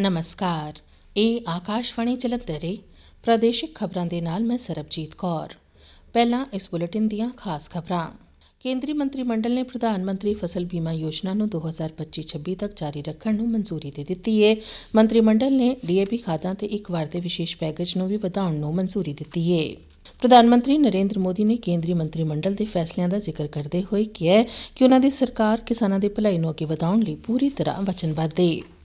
ਨਮਸਕਾਰ। ਇਹ ਆਕਾਸ਼ਵਾਣੀ ਜਲੰਧਰ ਪ੍ਰਾਦੇਸ਼ਿਕ ਖਬਰਾਂ ਦੇ ਨਾਲ ਮੈਂ ਸਰਬਜੀਤ ਕੌਰ। ਪਹਿਲਾਂ ਇਸ ਬੁਲੇਟਿਨ ਦੀਆਂ ਖਾਸ ਖਬਰਾਂ। ਕੇਂਦਰੀ ਮੰਤਰੀ ਮੰਡਲ ਨੇ ਪ੍ਰਧਾਨ ਮੰਤਰੀ ਫਸਲ ਬੀਮਾ ਯੋਜਨਾ ਨੂੰ 2025-26 ਤੱਕ ਜਾਰੀ ਰੱਖਣ ਨੂੰ ਮਨਜ਼ੂਰੀ ਦੇ ਦਿੱਤੀ ਹੈ ਮੰਤਰੀ ਮੰਡਲ ਨੇ ਡੀਏਪੀ ਖਾਦਾਂ ਤੇ ਇੱਕ ਵਾਰ ਦੇ ਵਿਸ਼ੇਸ਼ ਪੈਕੇਜ ਨੂੰ ਵੀ ਵਧਾਉਣ ਨੂੰ ਮਨਜ਼ੂਰੀ ਦਿੱਤੀ ਹੈ ਪ੍ਰਧਾਨ ਮੰਤਰੀ ਨਰਿੰਦਰ ਮੋਦੀ ਨੇ ਕੇਂਦਰੀ ਮੰਤਰੀ ਮੰਡਲ ਦੇ ਫੈਸਲਿਆਂ ਦਾ ਜ਼ਿਕਰ ਕਰਦੇ ਹੋਏ ਕਿਹਾ ਕਿ ਉਨ੍ਹਾਂ ਦੀ ਸਰਕਾਰ ਕਿਸਾਨਾਂ ਦੀ ਭਲਾਈ ਨੂੰ ਅੱਗੇ ਵਧਾਉਣ ਲਈ ਪੂਰੀ ਤਰ੍ਹਾਂ ਵਚਨਬੱਧ ਹੈ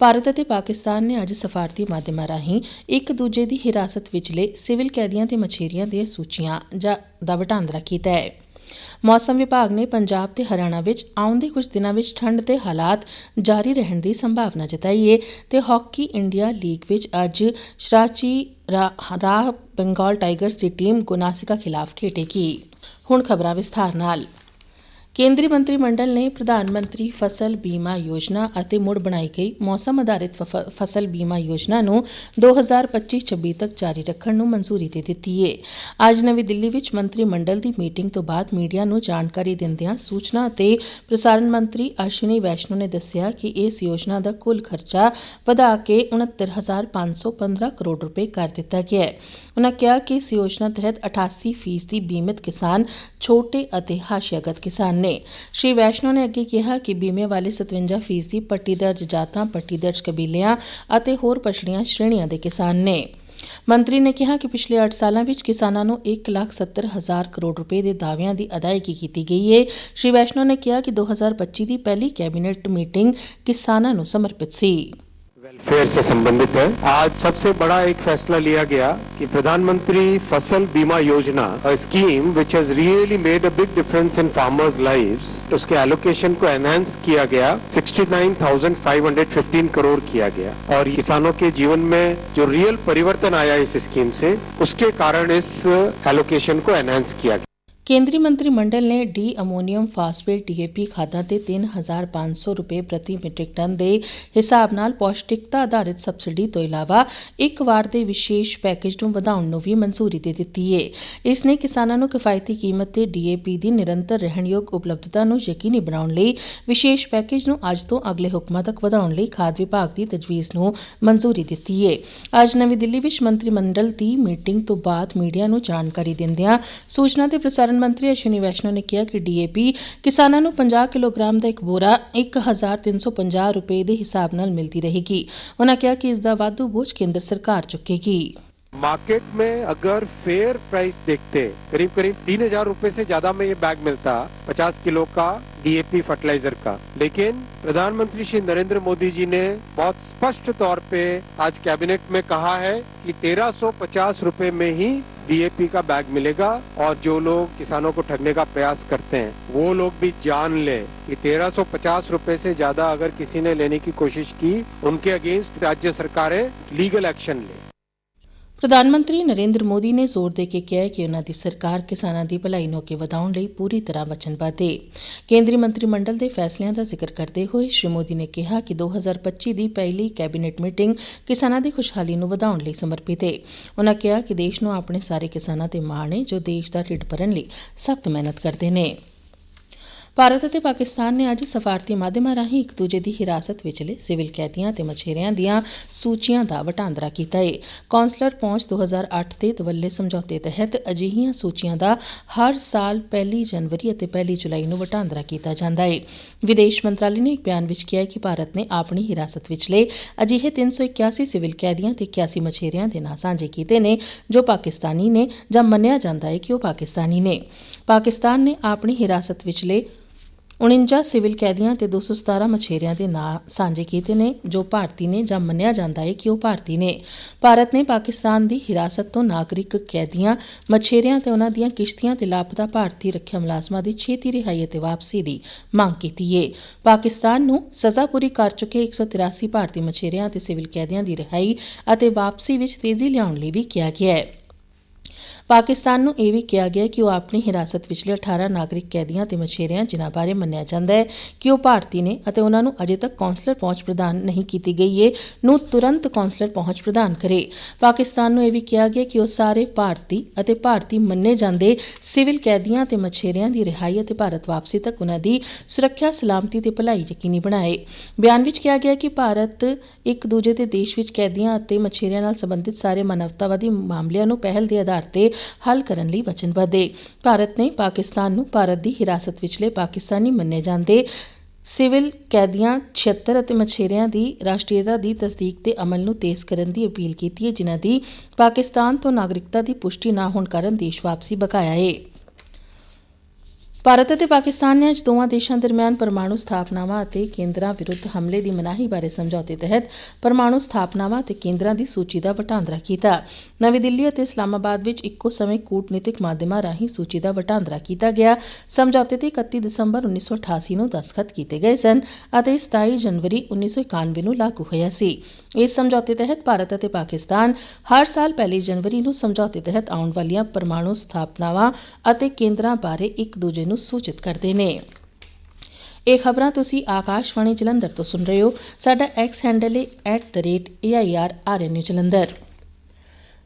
ਭਾਰਤ ਅਤੇ ਪਾਕਿਸਤਾਨ ਨੇ ਅੱਜ ਸਫਾਰਤੀ ਮਾਧਿਅਮਾਂ ਰਾਹੀਂ ਇੱਕ ਦੂਜੇ ਦੀ ਹਿਰਾਸਤ ਵਿਚਲੇ ਸਿਵਲ ਕੈਦੀਆਂ ਤੇ ਮਛੇਰੀਆਂ ਦੀਆਂ ਸੂਚੀਆਂ ਜਾਂ ਦਾ ਵਟਾਂਦਰਾ ਕੀਤਾ ਹੈ। ਮੌਸਮ ਵਿਭਾਗ ਨੇ ਪੰਜਾਬ ਤੇ ਹਰਿਆਣਾ ਵਿੱਚ ਆਉਂਦੇ ਕੁਝ ਦਿਨਾਂ ਵਿੱਚ ਠੰਡ ਦੇ ਹਾਲਾਤ ਜਾਰੀ ਰਹਿਣ ਦੀ ਸੰਭਾਵਨਾ ਜਤਾਈ ਹੈ ਤੇ ਹਾਕੀ ਇੰਡੀਆ ਲੀਗ ਵਿੱਚ ਅੱਜ ਸ਼ਰਾਚੀ ਰਾਹ ਬੰਗਾਲ ਟਾਈਗਰਸ ਦੀ ਟੀਮ ਗੁਨਾਸਿਕਾ ਖਿਲਾਫ ਖੇਡੇਗੀ। ਹੁਣ ਖਬਰਾਂ ਵਿਸਥਾਰ ਨਾਲ। ਕੇਂਦਰੀ ਮੰਤਰੀ ਮੰਡਲ ਨੇ ਪ੍ਰਧਾਨ ਮੰਤਰੀ ਫਸਲ ਬੀਮਾ ਯੋਜਨਾ ਅਤੇ ਮੁੜ ਬਣਾਈ ਗਈ ਮੌਸਮ ਆਧਾਰਿਤ ਫਸਲ ਬੀਮਾ ਯੋਜਨਾ ਨੂੰ 2025-26 ਤੱਕ ਜਾਰੀ ਰੱਖਣ ਨੂੰ ਮਨਜ਼ੂਰੀ ਦੇ ਦਿੱਤੀ ਹੈ ਅੱਜ ਨਵੀਂ ਦਿੱਲੀ ਵਿੱਚ ਮੰਤਰੀ ਮੰਡਲ ਦੀ ਮੀਟਿੰਗ ਤੋਂ ਬਾਅਦ ਮੀਡੀਆ ਨੂੰ ਜਾਣਕਾਰੀ ਦਿੰਦਿਆਂ ਸੂਚਨਾ ਅਤੇ ਪ੍ਰਸਾਰਣ ਮੰਤਰੀ ਅਸ਼ਵਨੀ ਵੈਸ਼ਨੂ ਨੇ ਦੱਸਿਆ ਕਿ ਇਸ ਯੋਜਨਾ ਦਾ ਕੁੱਲ ਖਰਚਾ ਵਧਾ ਕੇ 69,515 ਕਰੋੜ ਰੁਪਏ ਕਰ ਦਿੱਤਾ ਗਿਆ ਹੈ। ਉਨ੍ਹਾਂ ਕਿਹਾ ਕਿ ਇਸ ਯੋਜਨਾ ਤਹਿਤ 88 ਫੀਸਦੀ ਬੀਮਿਤ ਕਿਸਾਨ ਛੋਟੇ ਅਤੇ ਹਾਸ਼ੀਆਗਤ ਕਿਸਾਨ ਨੇ ਸ਼੍ਰੀ ਵੈਸ਼ਨੋ ਨੇ ਅੱਗੇ ਕਿਹਾ ਕਿ ਬੀਮੇ ਵਾਲੇ 57 ਫੀਸਦੀ ਪੱਟੀ ਦਰਜ ਜਾਤਾਂ ਪੱਟੀ ਦਰਜ ਕਬੀਲਿਆਂ ਅਤੇ ਹੋਰ ਪਛੜੀਆਂ ਸ਼੍ਰੇਣੀਆਂ ਦੇ ਕਿਸਾਨ ਨੇ। ਮੰਤਰੀ ਨੇ ਕਿਹਾ ਕਿ ਪਿਛਲੇ 8 ਸਾਲਾਂ ਵਿੱਚ ਕਿਸਾਨਾਂ ਨੂੰ 1,70,000 ਕਰੋੜ ਰੁਪਏ ਦੇ ਦਾਅਵਿਆਂ ਦੀ ਅਦਾਇਗੀ ਕੀਤੀ ਗਈ ਹੈ ਸ਼੍ਰੀ ਵੈਸ਼ਨੋ ਨੇ ਕਿਹਾ ਕਿ 2025 ਦੀ ਪਹਿਲੀ ਕੈਬਨਿਟ ਮੀਟਿੰਗ ਕਿਸਾਨਾਂ ਨੂੰ ਸਮਰਪਿਤ ਸੀ। वेलफेयर से संबंधित है। आज सबसे बड़ा एक फैसला लिया गया कि प्रधानमंत्री फ़सल बीमा योजना scheme which has really made a big difference in farmers lives उसके एलोकेशन को एनहेंस किया गया। 69,515 करोड़ किया गया। और किसानों के जीवन में जो रियल परिवर्तन आया इस स्कीम से उसके कारण इस एलोकेशन को एनहांस किया गया। ਕੇਂਦਰੀ ਮੰਤਰੀ ਮੰਡਲ ਨੇ ਡੀ ਅਮੋਨੀਅਮ ਫਾਸਫੇਟ ਡੀਏਪੀ ਖਾਦਾਂ ਤੇ 3500 ਰੁਪਏ ਪ੍ਰਤੀ ਮੀਟ੍ਰਿਕ ਟਨ ਦੇ ਹਿਸਾਬ ਨਾਲ ਪੌਸ਼ਟਿਕਤਾ ਆਧਾਰਿਤ ਸਬਸਿਡੀ ਤੋਂ ਇਲਾਵਾ ਇੱਕ ਵਾਰ ਦੇ ਵਿਸ਼ੇਸ਼ ਪੈਕੇਜ ਨੂੰ ਵਧਾਉਣ ਨੂੰ ਵੀ ਮਨਜ਼ੂਰੀ ਦੇ ਦਿੱਤੀ ਹੈ ਇਸ ਨੇ ਕਿਸਾਨਾਂ ਨੂੰ ਕਿਫਾਇਤੀ ਕੀਮਤ ਤੇ ਡੀਏਪੀ ਦੀ ਨਿਰੰਤਰ ਰਹਿਣਯੋਗ ਉਪਲਬਧਤਾ ਨੂੰ ਯਕੀਨੀ ਬਣਾਉਣ ਲਈ ਵਿਸ਼ੇਸ਼ ਪੈਕੇਜ ਨੂੰ ਅੱਜ ਤੋਂ ਅਗਲੇ ਹੁਕਮਾਂ ਤੱਕ ਵਧਾਉਣ ਲਈ ਖਾਦ ਵਿਭਾਗ ਦੀ ਤਜਵੀਜ਼ ਨੂੰ ਮਨਜ਼ੂਰੀ ਦਿੱਤੀ ਹੈ ਅੱਜ ਨਵੀਂ ਦਿੱਲੀ ਵਿੱਚ ਮੰਤਰੀ ਮੰਡਲ ਦੀ ਮੀਟਿੰਗ ਤੋਂ ਬਾਅਦ ਮੀਡੀਆ ਨੂੰ ਜਾਣਕਾਰੀ ਦਿੰਦਿਆਂ ਸੂਚਨਾ ਤੇ ਪ੍ਰਸਾਰਣ ਮੰਤਰੀ ਅਸ਼ਵਨੀ ਵੈਸ਼ਨੋ ਨੇ ਕਿਹਾ ਕਿ ਡੀਏਪੀ ਕਿਸਾਨਾਂ ਨੂੰ 50 ਕਿਲੋਗ੍ਰਾਮ ਦਾ ਇੱਕ ਬੋਰਾ 1350 ਰੁਪਏ ਦੇ ਹਿਸਾਬ ਨਾਲ ਮਿਲਦੀ ਰਹੇਗੀ ਉਹਨਾਂ ਕਿਹਾ ਕਿ ਇਸ ਦਾ ਵਾਧੂ ਬੋਝ ਕੇਂਦਰ ਸਰਕਾਰ ਚੁੱਕੇਗੀ मार्केट में अगर फेयर प्राइस देखते करीब करीब तीन हजार रूपए से ज्यादा में ये बैग मिलता 50 किलो का डीएपी फर्टिलाइजर का लेकिन प्रधानमंत्री श्री नरेंद्र मोदी जी ने बहुत स्पष्ट तौर पे आज कैबिनेट में कहा है कि 1350 रुपए में ही डीएपी का बैग मिलेगा और जो लोग किसानों को ठगने का प्रयास करते हैं, वो लोग भी जान ले कि 1350 रुपए से ज़्यादा अगर किसी ने लेने की कोशिश की, उनके अगेंस्ट राज्य सरकारें लीगल एक्शन ले। ਪ੍ਰਧਾਨ ਮੰਤਰੀ ਨਰਿੰਦਰ ਮੋਦੀ ਨੇ ਜ਼ੋਰ ਦੇ ਕੇ ਕਿਹਾ ਹੈ ਕਿ ਉਨ੍ਹਾਂ ਦੀ ਸਰਕਾਰ ਕਿਸਾਨਾਂ ਦੀ ਭਲਾਈ ਨੂੰ ਅੱਗੇ ਵਧਾਉਣ ਲਈ ਪੂਰੀ ਤਰ੍ਹਾਂ ਵਚਨਬੱਧ ਹੈ ਕੇਂਦਰੀ ਮੰਤਰੀ ਮੰਡਲ ਦੇ ਫੈਸਲਿਆਂ ਦਾ ਜ਼ਿਕਰ ਕਰਦੇ ਹੋਏ ਸ਼੍ਰੀ ਮੋਦੀ ਨੇ ਕਿਹਾ ਕਿ 2025 ਦੀ ਪਹਿਲੀ ਕੈਬਨਿਟ ਮੀਟਿੰਗ ਕਿਸਾਨਾਂ ਦੀ ਖੁਸ਼ਹਾਲੀ ਨੂੰ ਵਧਾਉਣ ਲਈ ਸਮਰਪਿਤ ਹੈ ਉਨ੍ਹਾਂ ਕਿਹਾ ਕਿ ਦੇਸ਼ ਨੂੰ ਆਪਣੇ ਸਾਰੇ ਕਿਸਾਨਾਂ ਤੇ ਮਾਣ ਹੈ ਜੋ ਦੇਸ਼ ਦਾ ਢਿੱਡ ਭਰਨ ਲਈ ਸਖਤ ਮਿਹਨਤ ਕਰਦੇ ਨੇ। ਭਾਰਤ ਅਤੇ ਪਾਕਿਸਤਾਨ ਨੇ ਅੱਜ ਸਫਾਰਤੀ ਮਾਧਿਅਮਾਂ ਰਾਹੀਂ ਇੱਕ ਦੂਜੇ ਦੀ ਹਿਰਾਸਤ ਵਿਚਲੇ ਸਿਵਲ ਕੈਦੀਆਂ ਤੇ ਮਛੇਰਿਆਂ ਦੀਆਂ ਸੂਚੀਆਂ ਦਾ ਵਟਾਂਦਰਾ ਕੀਤਾ ਹੈ ਕੌਂਸਲਰ ਪਹੁੰਚ 2008 ਦੇ ਦਵੱਲੇ ਸਮਝੌਤੇ ਤਹਿਤ ਅਜਿਹੀਆਂ ਸੂਚੀਆਂ ਦਾ ਹਰ ਸਾਲ 1 ਜਨਵਰੀ ਅਤੇ 1 ਜੁਲਾਈ ਨੂੰ ਵਟਾਂਦਰਾ ਕੀਤਾ ਜਾਂਦਾ ਹੈ ਵਿਦੇਸ਼ ਮੰਤਰਾਲੇ ਨੇ ਇੱਕ ਬਿਆਨ ਵਿੱਚ ਕਿਹਾ ਹੈ ਕਿ ਭਾਰਤ ਨੇ ਆਪਣੀ ਹਿਰਾਸਤ ਵਿਚਲੇ ਅਜਿਹੇ 381 ਸਿਵਲ ਕੈਦੀਆਂ ਤੇ 81 ਮਛੇਰਿਆਂ ਦੇ ਨਾਂ ਸਾਂਝੇ ਕੀਤੇ ਨੇ, ਜੋ ਪਾਕਿਸਤਾਨੀ ਨੇ ਜਾਂ ਮੰਨਿਆ ਜਾਂਦਾ ਹੈ ਕਿ ਉਹ ਪਾਕਿਸਤਾਨੀ ਨੇ। ਪਾਕਿਸਤਾਨ ਨੇ ਆਪਣੀ ਹਿਰਾਸਤ ਵਿਚਲੇ 49 ਸਿਵਲ ਕੈਦੀਆਂ ਤੇ 217 ਮਛੇਰਿਆਂ ਦੇ ਨਾਂ ਸਾਂਝੇ ਕੀਤੇ ਨੇ, ਜੋ ਭਾਰਤੀ ਨੇ ਜਾਂ ਮੰਨਿਆ ਜਾਂਦਾ ਹੈ ਕਿ ਉਹ ਭਾਰਤੀ ਨੇ। ਭਾਰਤ ਨੇ ਪਾਕਿਸਤਾਨ ਦੀ ਹਿਰਾਸਤ ਤੋਂ ਨਾਗਰਿਕ ਕੈਦੀਆਂ, ਮਛੇਰਿਆਂ ਤੇ ਉਹਨਾਂ ਦੀਆਂ ਕਿਸ਼ਤੀਆਂ ਤੇ ਲਾਪਤਾ ਭਾਰਤੀ ਰੱਖਿਆ ਮੁਲਾਜ਼ਮਾਂ ਦੀ ਛੇਤੀ ਰਿਹਾਈ ਅਤੇ ਵਾਪਸੀ ਦੀ ਮੰਗ ਕੀਤੀ ਹੈ ਪਾਕਿਸਤਾਨ ਨੂੰ ਸਜ਼ਾ ਪੂਰੀ ਕਰ ਚੁੱਕੇ 183 ਭਾਰਤੀ ਮਛੇਰਿਆਂ ਤੇ ਸਿਵਲ ਕੈਦੀਆਂ ਦੀ ਰਿਹਾਈ ਅਤੇ ਵਾਪਸੀ ਵਿੱਚ ਤੇਜ਼ੀ ਲਿਆਉਣ ਲਈ ਵੀ ਕਿਹਾ ਗਿਆ ਹੈ। ਪਾਕਿਸਤਾਨ ਨੂੰ ਇਹ ਵੀ ਕਿਹਾ ਗਿਆ ਕਿ ਉਹ ਆਪਣੀ ਹਿਰਾਸਤ ਵਿਚਲੇ 18 ਨਾਗਰਿਕ ਕੈਦੀਆਂ ਤੇ ਮਛੇਰਿਆਂ ਜਿਨ੍ਹਾਂ ਬਾਰੇ ਮੰਨਿਆ ਜਾਂਦਾ ਹੈ ਕਿ ਉਹ ਭਾਰਤੀ ਨੇ ਅਤੇ ਉਹਨਾਂ ਨੂੰ ਅਜੇ ਤੱਕ ਕੌਂਸਲਰ ਪਹੁੰਚ ਪ੍ਰਦਾਨ ਨਹੀਂ ਕੀਤੀ ਗਈ ਹੈ ਨੂੰ ਤੁਰੰਤ ਕੌਂਸਲਰ ਪਹੁੰਚ ਪ੍ਰਦਾਨ ਕਰੇ। ਪਾਕਿਸਤਾਨ ਨੂੰ ਇਹ ਵੀ ਕਿਹਾ ਗਿਆ ਕਿ ਉਹ ਸਾਰੇ ਭਾਰਤੀ ਅਤੇ ਭਾਰਤੀ ਮੰਨੇ ਜਾਂਦੇ ਸਿਵਲ ਕੈਦੀਆਂ ਤੇ ਮਛੇਰਿਆਂ ਦੀ ਰਿਹਾਈ ਅਤੇ ਭਾਰਤ ਵਾਪਸੀ ਤੱਕ ਉਹਨਾਂ ਦੀ ਸੁਰੱਖਿਆ, ਸਲਾਮਤੀ ਤੇ ਭਲਾਈ ਯਕੀਨੀ ਬਣਾਏ। ਬਿਆਨ ਵਿੱਚ ਕਿਹਾ ਗਿਆ ਕਿ ਭਾਰਤ ਇੱਕ ਦੂਜੇ ਦੇ ਦੇਸ਼ ਵਿੱਚ ਕੈਦੀਆਂ ਅਤੇ ਮਛੇਰਿਆਂ ਨਾਲ ਸੰਬੰਧਿਤ ਸਾਰੇ ਮਾਨਵਤਾਵਾਦੀ ਮਾਮਲਿਆਂ ਨੂੰ ਪਹਿਲ ਦੇ ਆਧਾਰ ਤੇ ਹੱਲ ਕਰਨ ਲਈ ਵਚਨਬੱਧ ਹੈ ਭਾਰਤ ਨੇ ਪਾਕਿਸਤਾਨ ਨੂੰ ਭਾਰਤ ਦੀ ਹਿਰਾਸਤ ਵਿਚਲੇ ਪਾਕਿਸਤਾਨੀ ਮੰਨੇ ਜਾਂਦੇ ਸਿਵਲ ਕੈਦੀਆਂ 76 ਅਤੇ ਮਛੇਰਿਆਂ ਦੀ ਰਾਸ਼ਟਰੀਅਤਾ ਦੀ ਤਸਦੀਕ ਤੇ ਅਮਲ ਨੂੰ ਤੇਜ਼ ਕਰਨ ਦੀ ਅਪੀਲ ਕੀਤੀ ਹੈ, ਜਿਨ੍ਹਾਂ ਦੀ ਪਾਕਿਸਤਾਨ ਤੋਂ ਨਾਗਰਿਕਤਾ ਦੀ ਪੁਸ਼ਟੀ ਨਾ ਹੋਣ ਕਾਰਨ ਦੇਸ਼ ਵਾਪਸੀ ਬਕਾਇਆ ਹੈ ਭਾਰਤ ਅਤੇ ਪਾਕਿਸਤਾਨ ਨੇ ਅੱਜ ਦੋਵਾਂ ਦੇਸ਼ਾਂ ਦਰਮਿਆਨ ਪਰਮਾਣੂ ਸਥਾਪਨਾਵਾਂ ਅਤੇ ਕੇਂਦਰਾਂ ਵਿਰੁੱਧ ਹਮਲੇ ਦੀ ਮਨਾਹੀ ਬਾਰੇ ਸਮਝੌਤੇ ਤਹਿਤ ਪਰਮਾਣੂ ਸਥਾਪਨਾਵਾਂ ਅਤੇ ਕੇਂਦਰਾਂ ਦੀ ਸੂਚੀ ਦਾ ਵਟਾਂਦਰਾ ਕੀਤਾ। ਨਵੀਂ ਦਿੱਲੀ ਅਤੇ ਇਸਲਾਮਾਬਾਦ ਵਿੱਚ ਇੱਕੋ ਸਮੇਂ ਕੂਟਨੀਤਿਕ ਮਾਧਿਅਮਾਂ ਰਾਹੀਂ ਸੂਚੀ ਦਾ ਵਟਾਂਦਰਾ ਕੀਤਾ ਗਿਆ। ਸਮਝੌਤੇ ਤੇ 31 ਦਸੰਬਰ 1988 ਨੂੰ ਦਸਖਤ ਕੀਤੇ ਗਏ ਸਨ ਅਤੇ 27 ਜਨਵਰੀ 1991 ਨੂੰ ਲਾਗੂ ਹੋਇਆ ਸੀ। ਇਸ ਸਮਝੌਤੇ ਤਹਿਤ ਭਾਰਤ ਅਤੇ ਪਾਕਿਸਤਾਨ ਹਰ ਸਾਲ ਪਹਿਲੀ ਜਨਵਰੀ ਨੂੰ ਸਮਝੌਤੇ ਤਹਿਤ ਆਉਣ ਵਾਲੀਆਂ ਪਰਮਾਣੂ ਸਥਾਪਨਾਵਾਂ ਅਤੇ ਕੇਂਦਰਾਂ ਬਾਰੇ ਇੱਕ ਦੂਜੇ ਨੂੰ ਸੂਚਿਤ ਕਰਦੇ ਨੇ। ਇਹ ਖਬਰਾਂ ਤੁਸੀਂ ਆਕਾਸ਼ਵਾਣੀ ਜਲੰਧਰ ਤੋਂ ਸੁਣ ਰਹੇ ਹੋ। ਸਾਡਾ ਐਕਸ ਹੈਂਡਲ ਹੈ @air ਜਲੰਧਰ।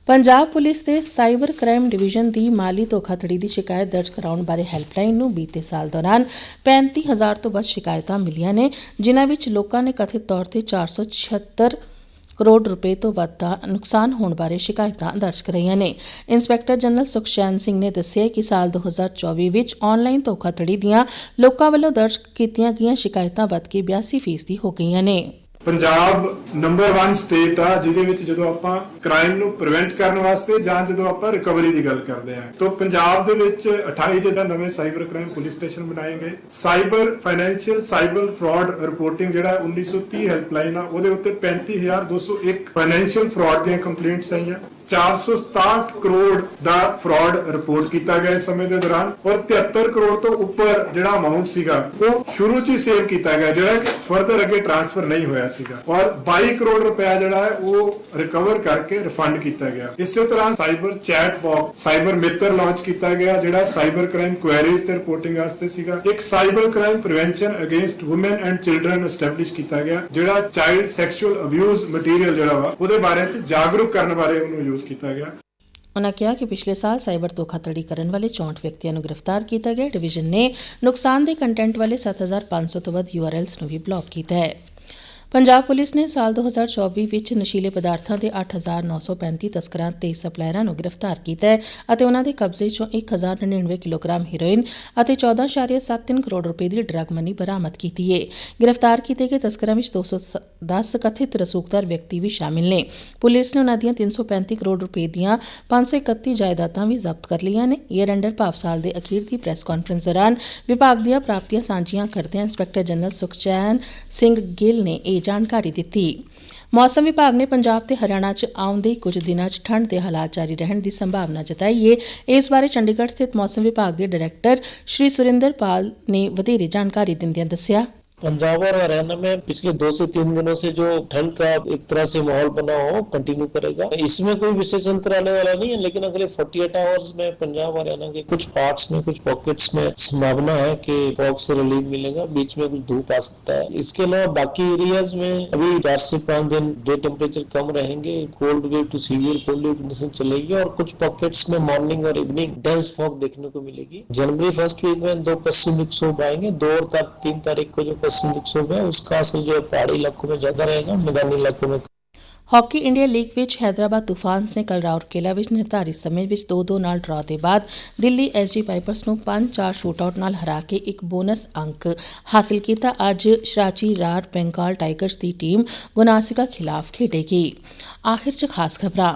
ਪੰਜਾਬ ਪੁਲਿਸ ਦੇ ਸਾਈਬਰ ਕ੍ਰਾਈਮ ਡਿਵੀਜ਼ਨ ਦੀ ਮਾਲੀ ਧੋਖਾਧੜੀ ਦੀ ਸ਼ਿਕਾਇਤ ਦਰਜ ਕਰਾਉਣ ਬਾਰੇ ਹੈਲਪਲਾਈਨ ਨੂੰ ਬੀਤੇ ਸਾਲ ਦੌਰਾਨ 35000 ਤੋਂ ਵੱਧ ਸ਼ਿਕਾਇਤਾਂ ਮਿਲੀਆਂ ਨੇ, ਜਿਨ੍ਹਾਂ ਵਿੱਚ ਲੋਕਾਂ ਨੇ ਕਥਿਤ ਤੌਰ ਤੇ 476 ਕਰੋੜ ਰੁਪਏ ਤੋਂ ਵੱਧ ਦਾ ਨੁਕਸਾਨ ਹੋਣ ਬਾਰੇ ਸ਼ਿਕਾਇਤਾਂ ਦਰਜ ਕਰਾਈਆਂ ਨੇ। ਇੰਸਪੈਕਟਰ ਜਨਰਲ ਸੁਖਚੈਨ ਸਿੰਘ ਨੇ ਦੱਸਿਆ ਕਿ ਸਾਲ 2024 ਵਿੱਚ ਆਨਲਾਈਨ ਧੋਖਾਧੜੀ ਦੀਆਂ ਲੋਕਾਂ ਵੱਲੋਂ ਦਰਜ ਕੀਤੀਆਂ ਗਈਆਂ ਸ਼ਿਕਾਇਤਾਂ ਵੱਧ ਕੇ 82% ਹੋ ਗਈਆਂ ਨੇ। ਪੰਜਾਬ ਨੰਬਰ 1 ਸਟੇਟ ਆ, ਜਿਹਦੇ ਵਿੱਚ ਜਦੋਂ ਆਪਾਂ ਕ੍ਰਾਈਮ ਨੂੰ ਪ੍ਰੀਵੈਂਟ ਕਰਨ ਵਾਸਤੇ ਜਾਂ ਜਦੋਂ ਆਪਾਂ ਰਿਕਵਰੀ ਦੀ ਗੱਲ ਕਰਦੇ ਆ ਤਾਂ ਪੰਜਾਬ ਦੇ ਵਿੱਚ 28 ਜਿਹਦਾ ਨਵੇਂ ਸਾਈਬਰ ਕ੍ਰਾਈਮ ਪੁਲਿਸ ਸਟੇਸ਼ਨ ਬਣਾਏ ਗਏ। Cyber financial cyber fraud reporting ਜਿਹੜਾ 1930 ਹੈਲਪਲਾਈਨ ਆ, ਉਹਦੇ ਉੱਤੇ 35201 ਫਾਈਨੈਂਸ਼ੀਅਲ ਫਰਾਡ ਦੀਆਂ ਕੰਪਲੇਂਟਸ ਆਈਆਂ। 467 ਕਰੋੜ ਦਾ ਫਰਾਡ ਰਿਪੋਰਟ ਕੀਤਾ ਗਿਆ ਇਸ ਸਮੇਂ ਦੇ ਦੌਰਾਨ ਔਰ 73 ਕਰੋੜ ਤੋਂ ਉੱਪਰ ਜਿਹੜਾ ਅਮਾਉਂਟ ਸੀਗਾ, ਉਹ ਸ਼ੁਰੂ 'ਚ ਹੀ ਸੇਵ ਕੀਤਾ ਗਿਆ, ਜਿਹੜਾ ਕਿ ਫਰਦਰ ਅੱਗੇ ਟ੍ਰਾਂਸਫਰ ਨਹੀਂ ਹੋਇਆ ਸੀਗਾ। ਔਰ 22 ਕਰੋੜ ਰੁਪਇਆ ਜਿਹੜਾ ਹੈ, ਉਹ ਰਿਕਵਰ ਕਰਕੇ ਰਿਫੰਡ ਕੀਤਾ ਗਿਆ। ਇਸੇ ਤਰ੍ਹਾਂ ਸਾਈਬਰ ਚੈਟ ਬਾਕਸ ਸਾਈਬਰ ਮਿੱਤਰ ਲਾਂਚ ਕੀਤਾ ਗਿਆ, ਜਿਹੜਾ ਸਾਈਬਰ ਕ੍ਰਾਈਮ ਕੁਐਰੀਜ਼ ਤੇ ਰਿਪੋਰਟਿੰਗ ਵਾਸਤੇ ਸੀਗਾ। ਇੱਕ cyber crime prevention against women and children establish ਕੀਤਾ ਗਿਆ, ਜਿਹੜਾ ਚਾਈਲਡ ਸੈਕਸ਼ੂਅਲ ਅਬਿਊਜ਼ ਮਟੀਰੀਅਲ ਜਿਹੜਾ ਵਾ, ਉਹਦੇ ਬਾਰੇ ਚ ਜਾਗਰੂਕ ਕਰਨ ਬਾਰੇ ਉਹਨੂੰ ਯੂਜ਼ ਕੀਤਾ ਗਿਆ। ਉਨ੍ਹਾਂ ਕਿਹਾ ਕਿ ਪਿਛਲੇ ਸਾਲ ਸਾਈਬਰ ਧੋਖਾਧੜੀ ਕਰਨ ਵਾਲੇ 64 ਵਿਅਕਤੀਆਂ ਨੂੰ ਗ੍ਰਿਫਤਾਰ ਕੀਤਾ ਗਿਆ। ਡਿਵੀਜ਼ਨ ਨੇ ਨੁਕਸਾਨ ਦੇ ਕੰਟੈਂਟ ਵਾਲੇ 7500 ਤੋਂ ਵੱਧ ਯੂਆਰਐਲਸ ਨੂੰ ਵੀ ਬਲੌਕ ਕੀਤਾ ਹੈ। ਪੰਜਾਬ ਪੁਲਿਸ ਨੇ ਸਾਲ 2024 ਵਿੱਚ ਨਸ਼ੀਲੇ ਪਦਾਰਥਾਂ ਦੇ 8935 ਤਸਕਰਾਂ ਤੇ ਸਪਲਾਇਰਾਂ ਨੂੰ ਗ੍ਰਿਫਤਾਰ ਕੀਤਾ ਹੈ ਅਤੇ ਉਹਨਾਂ ਦੇ ਕਬਜ਼ੇ ਚੋਂ 1099 ਕਿਲੋਗ੍ਰਾਮ ਹੈਰੋਇਨ ਅਤੇ 14.73 ਕਰੋੜ ਰੁਪਏ ਦੀ ਡਰੱਗ ਮਨੀ ਬਰਾਮਦ ਕੀਤੀ ਹੈ। ਗ੍ਰਿਫਤਾਰ ਕੀਤੇ ਗਏ ਤਸਕਰਾਂ ਵਿੱਚ 210 ਕਥਿਤ ਰਸੂਖਦਾਰ ਵਿਅਕਤੀ ਵੀ ਸ਼ਾਮਿਲ ਨੇ। ਪੁਲਿਸ ਨੇ ਉਹਨਾਂ ਦੀਆਂ 335 ਕਰੋੜ ਰੁਪਏ ਦੀਆਂ 531 ਜਾਇਦਾਦਾਂ ਵੀ ਜ਼ਬਤ ਕਰ ਲਈਆਂ ਨੇ। ਈਅਰ ਅੰਡਰ ਭਾਵ ਸਾਲ ਦੇ ਅਖੀਰ ਦੀ ਪ੍ਰੈਸ ਕਾਨਫਰੰਸ ਦੌਰਾਨ ਵਿਭਾਗ ਦੀਆਂ ਪ੍ਰਾਪਤੀਆਂ ਸਾਂਝੀਆਂ ਕਰਦਿਆਂ ਇੰਸਪੈਕਟਰ ਜਨਰਲ ਸੁਖਚੈਨ ਸਿੰਘ ਗਿੱਲ ਨੇ ਇਹ ਜਾਣਕਾਰੀ ਦਿੱਤੀ। ਮੌਸਮ ਵਿਭਾਗ ਨੇ ਪੰਜਾਬ ਤੇ ਹਰਿਆਣਾ 'ਚ ਆਉਂਦੇ ਕੁਝ ਦਿਨਾਂ 'ਚ ਠੰਡ ਦੇ ਹਾਲਾਤ ਜਾਰੀ ਰਹਿਣ ਦੀ ਸੰਭਾਵਨਾ ਜਤਾਈ ਹੈ ਇਸ ਬਾਰੇ ਚੰਡੀਗੜ੍ਹ ਸਥਿਤ ਮੌਸਮ ਵਿਭਾਗ ਦੇ ਡਾਇਰੈਕਟਰ ਸ਼੍ਰੀ ਸੁਰਿੰਦਰ ਪਾਲ ਨੇ ਵਧੇਰੇ ਜਾਣਕਾਰੀ ਦਿੰਦਿਆਂ ਦੱਸਿਆ। पंजाब और हरियाणा में पिछले दो से तीन दिनों से जो ठंड का एक तरह से माहौल बना हो कंटिन्यू करेगा। इसमें कोई विशेष अंतर आने वाला नहीं है, लेकिन अगले 48 आवर्स में पंजाब हरियाणा के कुछ पार्ट्स में, कुछ पॉकेट्स में संभावना है कि फॉग से रिलीफ मिलेगा। बीच में कुछ धूप आ सकता है। इसके अलावा बाकी एरियाज़ में अभी चार से पाँच दिन डे टेम्परेचर कम रहेंगे cold wave to severe cold wave condition चलेगी और कुछ पॉकेट्स में मॉर्निंग और इवनिंग डेंस फॉग देखने को मिलेगी। जनवरी फ़र्स्ट वीक में दो पश्चिम विक्षोभ आएँगे। दो और तीन तारीख को जो पश्चिम विक्षोभ है उसका असर जो है पहाड़ी इलाकों में ज्यादा रहेगा मैदानी इलाकों में ਹਾਕੀ ਇੰਡੀਆ ਲੀਗ ਵਿੱਚ ਹੈਦਰਾਬਾਦ ਤੂਫਾਨਸ ਨੇ ਕੱਲ ਰਾਉਰਕੇਲਾ ਵਿੱਚ ਨਿਰਧਾਰਿਤ ਸਮੇਂ ਵਿੱਚ 2-2 ਨਾਲ ਡਰਾ ਦੇ ਬਾਅਦ ਦਿੱਲੀ ਐਸਜੀ ਪਾਈਪਰਸ ਨੂੰ 5-4 ਸ਼ੂਟਆਊਟ ਨਾਲ ਹਰਾ ਕੇ ਇੱਕ ਬੋਨਸ ਅੰਕ ਹਾਸਲ ਕੀਤਾ ਅੱਜ ਸ਼ਰਾਚੀ ਰਾਰ ਬੰਗਾਲ ਟਾਈਗਰਸ ਦੀ ਟੀਮ ਗੁਨਾਸਿਕਾ ਖਿਲਾਫ ਖੇਡੇਗੀ ਆਖਿਰ 'ਚ ਖਾਸ ਖਬਰਾਂ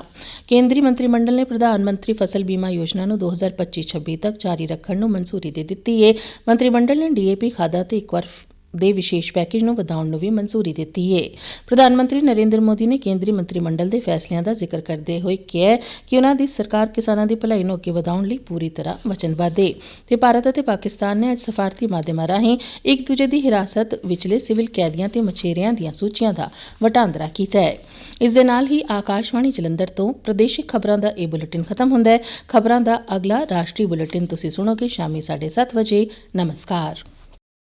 ਕੇਂਦਰੀ ਮੰਤਰੀ ਮੰਡਲ ਨੇ ਪ੍ਰਧਾਨ ਮੰਤਰੀ ਫਸਲ ਬੀਮਾ ਯੋਜਨਾ ਨੂੰ 2025-26 ਤੱਕ ਜਾਰੀ ਰੱਖਣ ਨੂੰ ਮਨਜ਼ੂਰੀ ਦੇ ਦਿੱਤੀ ਹੈ ਮੰਤਰੀ ਮੰਡਲ ਨੇ ਡੀਏਪੀ ਖਾਦਾਂ ਤੇ ਇੱਕ ਵਾਰ ਦੇ ਵਿਸ਼ੇਸ਼ ਪੈਕੇਜ ਨੂੰ ਵਧਾਉਣ ਨੂੰ ਵੀ ਮਨਜ਼ੂਰੀ ਦਿੱਤੀ ਹੈ ਪ੍ਰਧਾਨ ਮੰਤਰੀ ਨਰਿੰਦਰ ਮੋਦੀ ਨੇ ਕੇਂਦਰੀ ਮੰਤਰੀ ਮੰਡਲ ਦੇ ਫੈਸਲਿਆਂ ਦਾ ਜ਼ਿਕਰ ਕਰਦੇ ਹੋਏ ਕਿਹਾ ਕਿ ਉਹਨਾਂ ਦੀ ਸਰਕਾਰ ਕਿਸਾਨਾਂ ਦੀ ਭਲਾਈ ਨੂੰ ਅੱਗੇ ਵਧਾਉਣ ਲਈ ਪੂਰੀ ਤਰ੍ਹਾਂ ਵਚਨਬੱਧ ਹੈ ਤੇ ਭਾਰਤ ਅਤੇ ਪਾਕਿਸਤਾਨ ਨੇ ਅੱਜ ਸਫਾਰਤੀ ਮਾਧਿਅਮਾਂ ਰਾਹੀਂ ਇੱਕ ਦੂਜੇ ਦੀ ਹਿਰਾਸਤ, ਵਿਚਲੇ ਸਿਵਲ ਕੈਦੀਆਂ ਤੇ ਮਛੇਰਿਆਂ ਦੀਆਂ ਸੂਚੀਆਂ ਦਾ ਵਟਾਂਦਰਾ ਕੀਤਾ ਹੈ। ਇਸ ਦੇ ਨਾਲ ਹੀ ਆਕਾਸ਼ਵਾਣੀ ਜਲੰਧਰ ਤੋਂ ਪ੍ਰਦੇਸ਼ਿਕ ਖਬਰਾਂ ਦਾ ਇਹ ਬੁਲੇਟਿਨ ਖਤਮ ਹੁੰਦਾ ਹੈ। ਖਬਰਾਂ ਦਾ ਅਗਲਾ ਰਾਸ਼ਟਰੀ ਬੁਲੇਟਿਨ ਤੁਸੀਂ ਸੁਣੋਗੇ ਸ਼ਾਮੀ 7:30 ਵਜੇ। ਨਮਸਕਾਰ।